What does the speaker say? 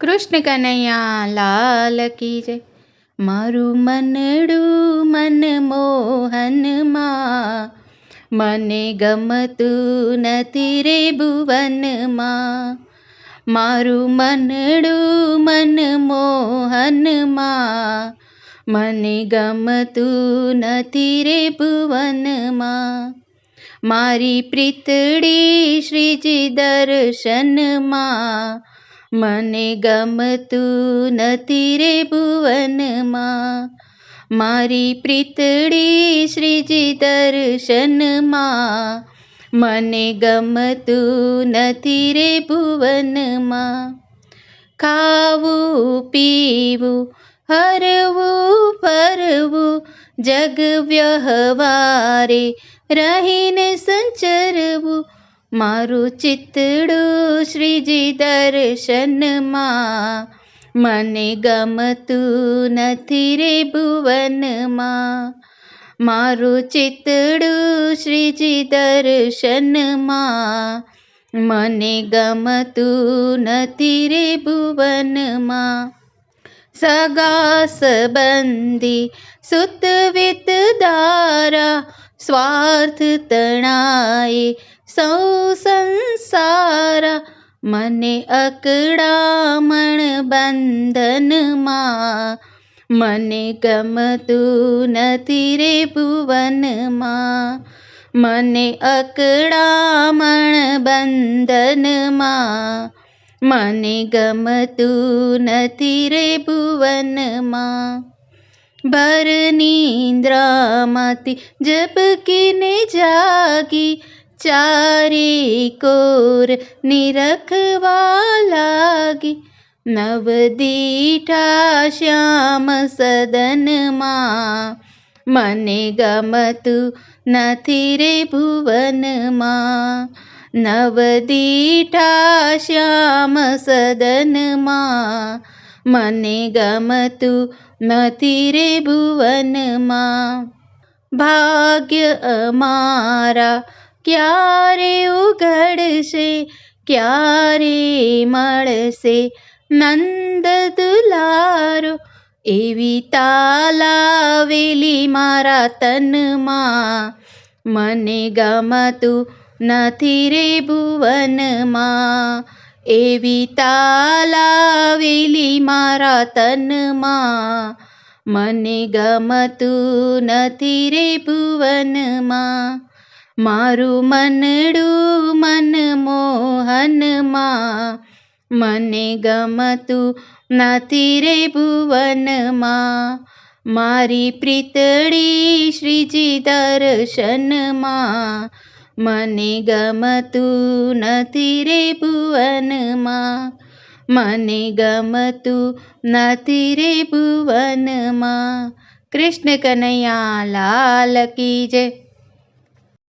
કૃષ્ણ કનૈયા લાલ કી જય મારું મનડું મન મોહનમાં મને ગમતું નથી રે ભુવનમાં મારું મનડું મન મોહનમાં મને ગમતું નથી રે ભુવનમાં મારી પ્રીતડી શ્રીજી દર્શનમાં મને ગમતું નથી રે ભુવનમાં. મારી પ્રીતડી શ્રીજી દર્શનમાં. મને ગમતું નથી રે ભુવનમાં. ખાવું, પીવું, હરવું, ફરવું, જગ વ્યવહારે રહીને સંચરવું મારું ચિતડું શ્રીજી દર્શનમાં મને ગમતું નથી રે ભુવનમાં મારું ચિતડું શ્રીજી દર્શનમાં મને ગમતું નથી રે ભુવનમાં સગા સંબંધી સુત વિત દારા સ્વાર્થ તણાએ સૌ સંસારા મને અકડામણ બંધનમાં મને ગમતું નથી રે ભુવનમાં મને અકડામણ બંધનમાં મને ગમતું નથી રે ભુવનમાં ભર નિંદ્રામાંથી ઝબકીને જાગી ચારે કોર નિરખવા લાગી નવદીઠા શ્યામ સદનમાં મને ગમતું નથી રે ભુવનમાં નવદીઠા શ્યામ સદનમાં મને ગમતું નથી રે ભુવનમાં ભાગ્ય અમારા ક્યારે ઉઘડશે, ક્યારે મળશે? નંદ દુલારો એવી તાલાવેલી મારા તનમાં. મને ગમતું નથી રે ભુવનમાં. એવી તાલાવેલી મારા તનમાં. મને ગમતું નથી રે ભુવનમાં. મારું મનડું મન મોહનમાં. મને ગમતું નથી રે ભુવનમાં. મારી પ્રીતળી શ્રીજી દર્શનમાં. મને ગમતું નથી રે ભુવનમાં. મને ગમતું નથી રે ભુવનમાં. કૃષ્ણ કનૈયા લાલ કી જય.